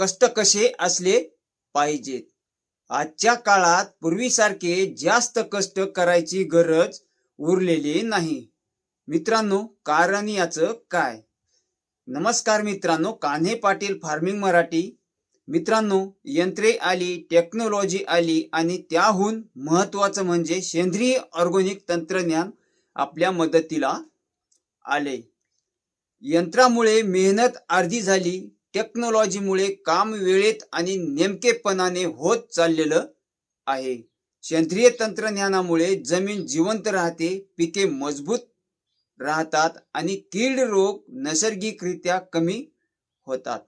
कष्ट कसे असले पाहिजेत? आजच्या काळात पूर्वीसारखे जास्त कष्ट करायची गरज उरलेली नाही. मित्रांनो कारण याचं काय? नमस्कार मित्रांनो कान्हे पाटील फार्मिंग मराठी. मित्रांनो यंत्रे आली टेक्नॉलॉजी आली आणि त्याहून महत्वाचं म्हणजे सेंद्रिय ऑर्गॅनिक तंत्रज्ञान आपल्या मदतीला आले. यंत्रामुळे मेहनत अर्धी झाली टेक्नॉलॉजीमुळे काम वेळेत आणि नेमकेपणाने होत चाललेलं आहे. सेंद्रिय तंत्रज्ञानामुळे जमीन जिवंत राहते पिके मजबूत राहतात आणि कीड रोग नैसर्गिकरित्या कमी होतात.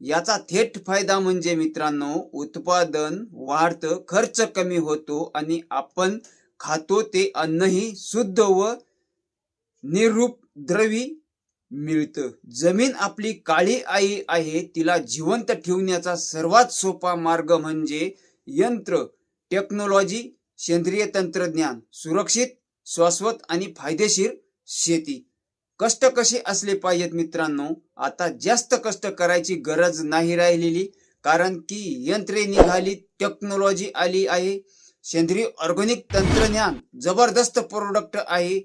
याचा थेट फायदा म्हणजे मित्रांनो उत्पादन वाढतं खर्च कमी होतो आणि आपण खातो ते अन्नही शुद्ध व निरूप द्रवी मिळतं. जमीन आपली काळी आई आहे तिला जिवंत ठेवण्याचा सर्वात सोपा मार्ग म्हणजे यंत्र टेक्नॉलॉजी सेंद्रिय तंत्रज्ञान सुरक्षित शाश्वत आणि फायदेशीर शेती. कष्ट कसे असले पाहिजेत मित्रांनो? आता जास्त कष्ट करायची गरज नाही राहिलेली कारण की यंत्रे निघाली टेक्नॉलॉजी आली आहे. सेंद्रिय ऑर्गॅनिक तंत्रज्ञान जबरदस्त प्रोडक्ट आहे.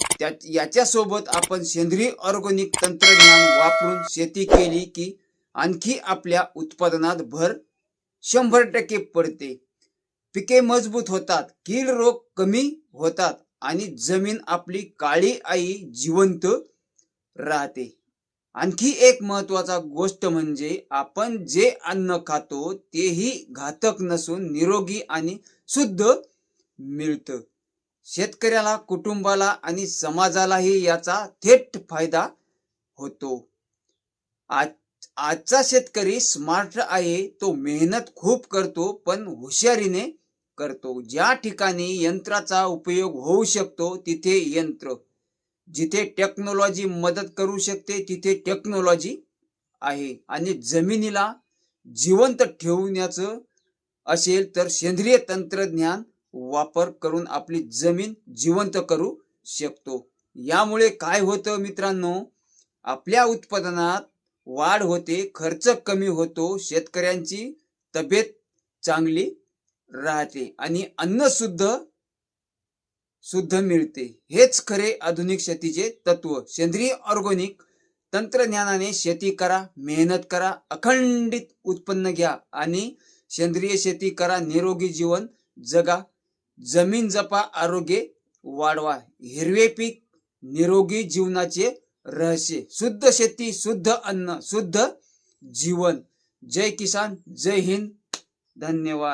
त्या याच्यासोबत आपण सेंद्रिय ऑर्गॅनिक तंत्रज्ञान वापरून शेती केली की आणखी आपल्या उत्पादनात भर शंभर टक्के पडते. पिके मजबूत होतात कीड रोग कमी होतात आणि जमीन आपली काळी आई जिवंत राहते. आणखी एक महत्त्वाचा गोष्ट म्हणजे आपण जे अन्न खातो तेही घातक नसून निरोगी आणि शुद्ध मिळतं. शेतकऱ्याला कुटुंबाला आणि समाजालाही याचा थेट फायदा होतो. आज आजचा शेतकरी स्मार्ट आहे तो मेहनत खूप करतो पण हुशारीने करतो. ज्या ठिकाणी यंत्राचा उपयोग होऊ शकतो तिथे यंत्र. जिथे टेक्नॉलॉजी मदत करू शकते तिथे टेक्नॉलॉजी आहे. आणि जमिनीला जिवंत ठेवण्याचं असेल तर सेंद्रिय तंत्रज्ञान वापर करून आपली जमीन जिवंत करू शकतो. यामुळे काय होतं मित्रांनो? आपल्या उत्पादनात वाढ होते खर्च कमी होतो शेतकऱ्यांची तब्येत चांगली राहते आणि अन्न शुद्ध शुद्ध मिळते. हेच खरे आधुनिक शेतीचे तत्व. सेंद्रिय ऑर्गॅनिक तंत्रज्ञानाने शेती करा मेहनत करा अखंडित उत्पन्न घ्या आणि सेंद्रिय शेती करा निरोगी जीवन जगा. जमीन जपा आरोग्य वाढवा. हिरवे पीक निरोगी जीवनाचे रहस्य. शुद्ध शेती शुद्ध अन्न शुद्ध जीवन. जय किसान जय हिंद. धन्यवाद.